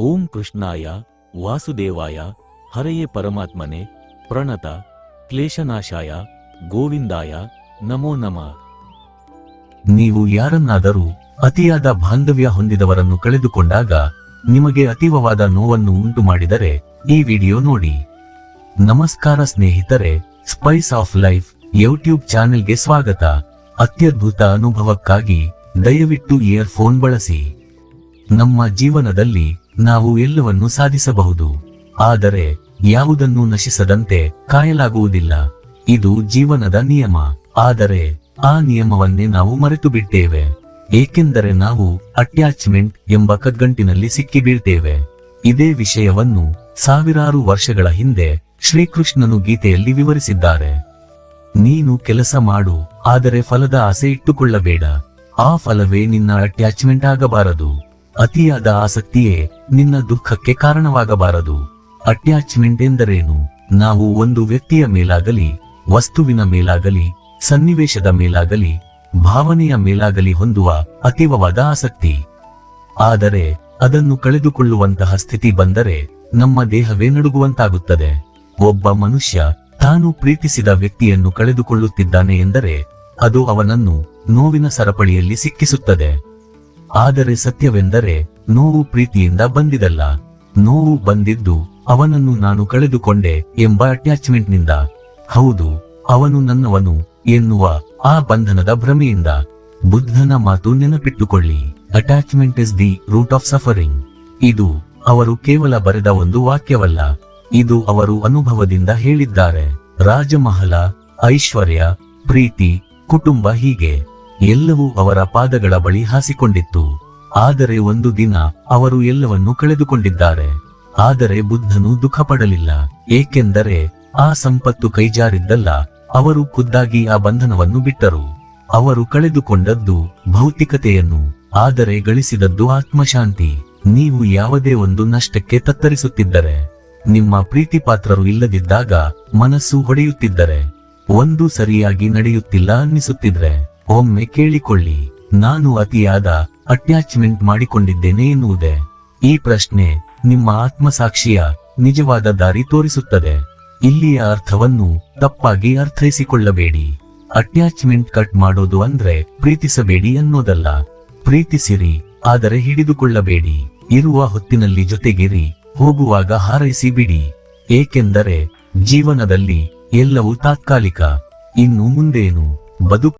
ಓಂ ಕೃಷ್ಣಾಯ, ವಾಸುದೇವಾಯ, ಹರೆಯೇ ಪರಮಾತ್ಮನೆ, ಪ್ರಣತ, ಕ್ಲೇಶನಾಶಾಯ, ಗೋವಿಂದಾಯ, ನಮೋ ನಮಃ. ನೀವು ಯಾರನ್ನಾದರೂ ಅತಿಯಾದ ಬಾಂಧವ್ಯ ಹೊಂದಿದವರನ್ನು ಕಳೆದುಕೊಂಡಾಗ ನಿಮಗೆ ಅತೀವವಾದ ನೋವನ್ನು ಉಂಟು ಮಾಡಿದರೆ ಈ ವಿಡಿಯೋ ನೋಡಿ. ನಮಸ್ಕಾರ ಸ್ನೇಹಿತರೆ ಸ್ಪೈಸ್ ಆಫ್ ಲೈಫ್ ಯೂಟ್ಯೂಬ್ ಚಾನೆಲ್ಗೆ ಸ್ವಾಗತ. ಅತ್ಯದ್ಭುತ ಅನುಭವಕ್ಕಾಗಿ ದಯವಿಟ್ಟು ಇಯರ್ಫೋನ್ ಬಳಸಿ. ನಮ್ಮ ಜೀವನದಲ್ಲಿ ನಾವು ಎಲ್ಲವನ್ನು ಸಾಧಿಸಬಹುದು. ಆದರೆ ಯಾವುದನ್ನು ನಶಿಸದಂತೆ ಕಾಯಲಾಗುವುದಿಲ್ಲ. ಇದು ಜೀವನದ ನಿಯಮ. ಆದರೆ ಆ ನಿಯಮವನ್ನೇ ನಾವು ಮರೆತು ಬಿಟ್ಟೇವೆ ಏಕೆಂದರೆ ನಾವು ಅಟ್ಯಾಚ್ಮೆಂಟ್ ಎಂಬ ಕಗ್ಗಂಟಿನಲ್ಲಿ ಸಿಕ್ಕಿ ಬೀಳ್ತೇವೆ ಇದೇ ವಿಷಯವನ್ನು ಸಾವಿರಾರು ವರ್ಷಗಳ ಹಿಂದೆ ಶ್ರೀಕೃಷ್ಣನು ಗೀತೆಯಲ್ಲಿ ವಿವರಿಸಿದ್ದಾರೆ. ನೀನು ಕೆಲಸ ಮಾಡು, ಆದರೆ ಫಲದ ಆಸೆ ಇಟ್ಟುಕೊಳ್ಳಬೇಡ. ಆ ಫಲವೇ ನಿನ್ನ ಅಟ್ಯಾಚ್ಮೆಂಟ್ ಆಗಬಾರದು. ಅತಿಯಾದ ಆಸಕ್ತಿಯೇ ನಿನ್ನ ದುಃಖಕ್ಕೆ ಕಾರಣವಾಗಬಾರದು. ಅಟ್ಯಾಚ್ಮೆಂಟ್ ಎಂದರೇನು? ನಾವು ಒಂದು ವ್ಯಕ್ತಿಯ ಮೇಲಾಗಲಿ, ವಸ್ತುವಿನ ಮೇಲಾಗಲಿ, ಸನ್ನಿವೇಶದ ಮೇಲಾಗಲಿ, ಭಾವನೆಯ ಮೇಲಾಗಲಿ ಹೊಂದುವ ಅತೀವವಾದ ಆಸಕ್ತಿ. ಆದರೆ ಅದನ್ನು ಕಳೆದುಕೊಳ್ಳುವಂತಹ ಸ್ಥಿತಿ ಬಂದರೆ ನಮ್ಮ ದೇಹವೇ ನಡುಗುವಂತಾಗುತ್ತದೆ. ಒಬ್ಬ ಮನುಷ್ಯ ತಾನು ಪ್ರೀತಿಸಿದ ವ್ಯಕ್ತಿಯನ್ನು ಕಳೆದುಕೊಳ್ಳುತ್ತಿದ್ದಾನೆ ಎಂದರೆ ಅದು ಅವನನ್ನು ನೋವಿನ ಸರಪಳಿಯಲ್ಲಿ ಸಿಕ್ಕಿಸುತ್ತದೆ. ಆದರೆ ಸತ್ಯವೆಂದರೆ ನೋವು ಪ್ರೀತಿಯಿಂದ ಬಂದಿದಲ್ಲ. ನೋವು ಬಂದಿದ್ದು ಅವನನ್ನು ನಾನು ಕಳೆದುಕೊಂಡೆ ಎಂಬ ಅಟ್ಯಾಚ್ಮೆಂಟ್ನಿಂದ ಹೌದು, ಅವನು ನನ್ನವನು ಎನ್ನುವ ಆ ಬಂಧನದ ಭ್ರಮೆಯಿಂದ. ಬುದ್ಧನ ಮಾತು ನೆನಪಿಟ್ಟುಕೊಳ್ಳಿ. Attachment is the root of suffering ಇದು ಅವರು ಕೇವಲ ಬರೆದ ಒಂದು ವಾಕ್ಯವಲ್ಲ. ಇದು ಅವರು ಅನುಭವದಿಂದ ಹೇಳಿದ್ದಾರೆ. ರಾಜಮಹಲ, ಐಶ್ವರ್ಯ, ಪ್ರೀತಿ, ಕುಟುಂಬ ಹೀಗೆ. ಎಲ್ಲವೂ ಅವರ ಪಾದಗಳ ಬಳಿ ಹಾಸಿಕೊಂಡಿತ್ತು. ಆದರೆ ಒಂದು ದಿನ ಅವರು ಎಲ್ಲವನ್ನೂ ಕಳೆದುಕೊಂಡಿದ್ದಾರೆ. ಆದರೆ ಬುದ್ಧನು ದುಃಖಪಡಲಿಲ್ಲ. ಏಕೆಂದರೆ ಆ ಸಂಪತ್ತು ಕೈಜಾರಿದ್ದಲ್ಲ, ಅವರು ಖುದ್ದಾಗಿ ಆ ಬಂಧನವನ್ನು ಬಿಟ್ಟರು. ಅವರು ಕಳೆದುಕೊಂಡದ್ದು ಭೌತಿಕತೆಯನ್ನು, ಆದರೆ ಗಳಿಸಿದದ್ದು ಆತ್ಮಶಾಂತಿ. ನೀವು ಯಾವುದೇ ಒಂದು ನಷ್ಟಕ್ಕೆ ತತ್ತರಿಸುತ್ತಿದ್ದರೆ, ನಿಮ್ಮ ಪ್ರೀತಿಪಾತ್ರರು ಇಲ್ಲದಿದ್ದಾಗ ಮನಸ್ಸು ಹೊಡೆಯುತ್ತಿದ್ದರೆ, ಒಂದು ಸರಿಯಾಗಿ ನಡೆಯುತ್ತಿಲ್ಲ ಅನ್ನಿಸುತ್ತಿದ್ರೆ. ಒಮ್ಮೆ ಕೇಳಿಕೊಳ್ಳಿ, ನಾನು ಅತಿಯಾದ ಅಟ್ಯಾಚ್ಮೆಂಟ್ ಮಾಡಿಕೊಂಡಿದ್ದೇನೆ ಎನ್ನುವುದೇ. ಈ ಪ್ರಶ್ನೆ ನಿಮ್ಮ ಆತ್ಮಸಾಕ್ಷಿಯ ನಿಜವಾದ ದಾರಿ ತೋರಿಸುತ್ತದೆ. ಇಲ್ಲಿಯ ಅರ್ಥವನ್ನು ತಪ್ಪಾಗಿ ಅರ್ಥೈಸಿಕೊಳ್ಳಬೇಡಿ. ಅಟ್ಯಾಚ್ಮೆಂಟ್ ಕಟ್ ಮಾಡೋದು ಅಂದ್ರೆ ಪ್ರೀತಿಸಬೇಡಿ ಅನ್ನೋದಲ್ಲ. ಪ್ರೀತಿಸಿರಿ, ಆದರೆ ಹಿಡಿದುಕೊಳ್ಳಬೇಡಿ. ಇರುವ ಹೊತ್ತಿನಲ್ಲಿ ಜೊತೆಗಿರಿ, ಹೋಗುವಾಗ ಹಾರೈಸಿ ಬಿಡಿ ಏಕೆಂದರೆ ಜೀವನದಲ್ಲಿ ಎಲ್ಲವೂ ತಾತ್ಕಾಲಿಕ. ಇನ್ನು ಮುಂದೇನು? ಬದುಕು